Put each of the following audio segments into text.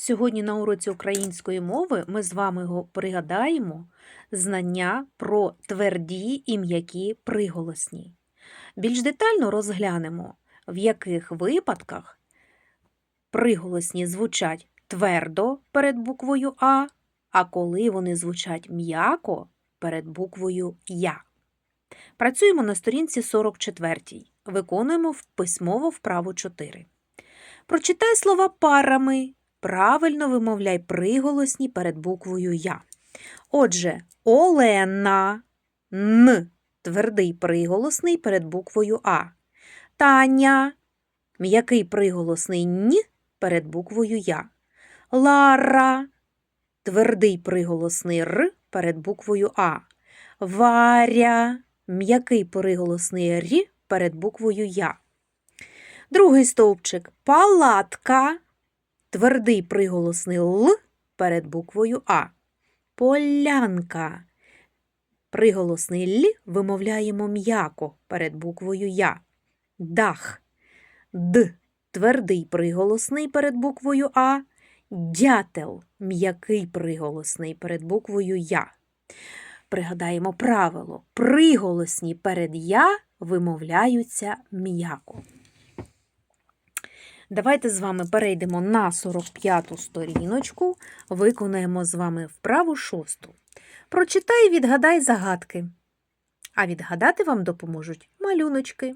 Сьогодні на уроці української мови ми з вами пригадаємо знання про тверді і м'які приголосні. Більш детально розглянемо, в яких випадках приголосні звучать твердо перед буквою А, а коли вони звучать м'яко перед буквою Я. Працюємо на сторінці 44. Виконуємо в- письмово вправу 4. Прочитай слова парами. Правильно вимовляй приголосні перед буквою Я. Отже, Олена Н. Твердий приголосний перед буквою А. Таня. М'який приголосний Н перед буквою Я. Лара. Твердий приголосний Р перед буквою А. Варя. М'який приголосний Р перед буквою Я. Другий стовпчик палатка. Твердий приголосний Л перед буквою А. Полянка. Приголосний Л вимовляємо м'яко перед буквою Я. Дах. Д. Твердий приголосний перед буквою А. Дятел. М'який приголосний перед буквою Я. Пригадаємо правило. Приголосні перед Я вимовляються м'яко. Давайте з вами перейдемо на 45-ту сторіночку, виконаємо з вами вправу шосту. Прочитай відгадай загадки. А відгадати вам допоможуть малюночки.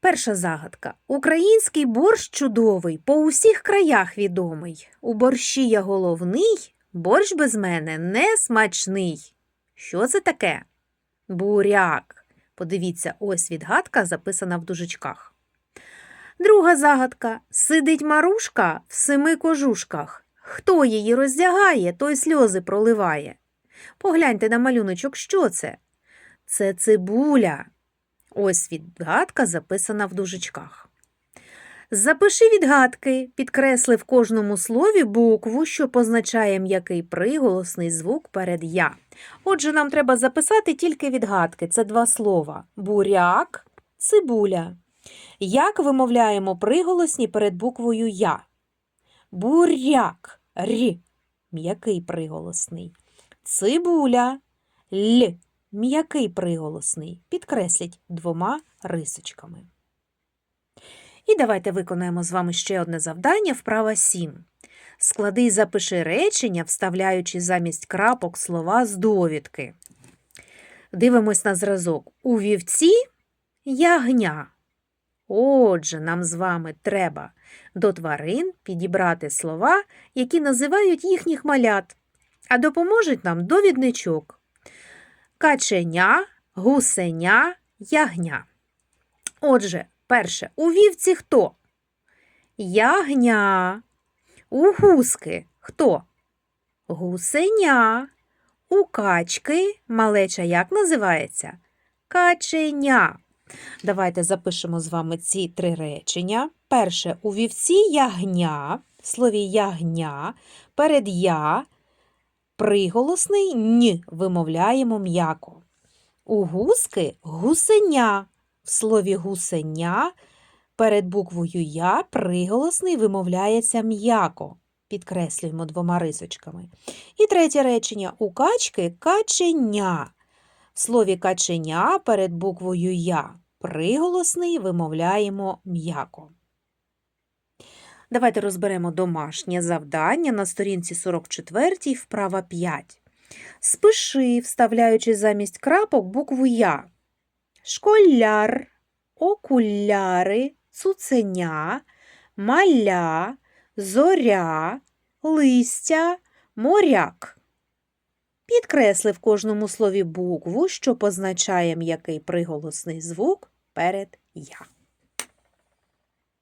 Перша загадка. Український борщ чудовий, по усіх краях відомий. У борщі я головний, борщ без мене не смачний. Що це таке? Буряк. Подивіться, ось відгадка записана в дужечках. Друга загадка. Сидить Марушка в семи кожушках. Хто її роздягає, той сльози проливає. Погляньте на малюночок, що це? Це цибуля. Ось відгадка записана в дужечках. Запиши відгадки, підкресли в кожному слові букву, що позначає м'який приголосний звук перед я. Отже, нам треба записати тільки відгадки. Це два слова: буряк, цибуля. Як вимовляємо приголосні перед буквою Я? Буряк. Рі. М'який приголосний. Цибуля. Л. М'який приголосний. Підкресліть двома рисочками. І давайте виконаємо з вами ще одне завдання, вправа 7. Склади і запиши речення, вставляючи замість крапок слова з довідки. Дивимось на зразок. У вівці ягня. Отже, нам з вами треба до тварин підібрати слова, які називають їхніх малят, а допоможуть нам довідничок. Каченя, гусеня, ягня. Отже, перше, у вівці хто? Ягня. У гуски хто? Гусеня. У качки малеча як називається? Каченя. Давайте запишемо з вами ці три речення. Перше, у вівці ягня, в слові ягня, перед я приголосний ні вимовляємо м'яко. У гуски гусеня, в слові гусеня перед буквою я приголосний вимовляється м'яко. Підкреслюємо двома рисочками. І третє речення у качки каченя. В слові каченя перед буквою Я приголосний вимовляємо м'яко. Давайте розберемо домашнє завдання на сторінці 44 вправа 5. Спиши, вставляючи замість крапок букву Я. Школяр, окуляри, цуценя, маля, зоря, листя, моряк. Підкресли в кожному слові букву, що позначає м'який приголосний звук перед я.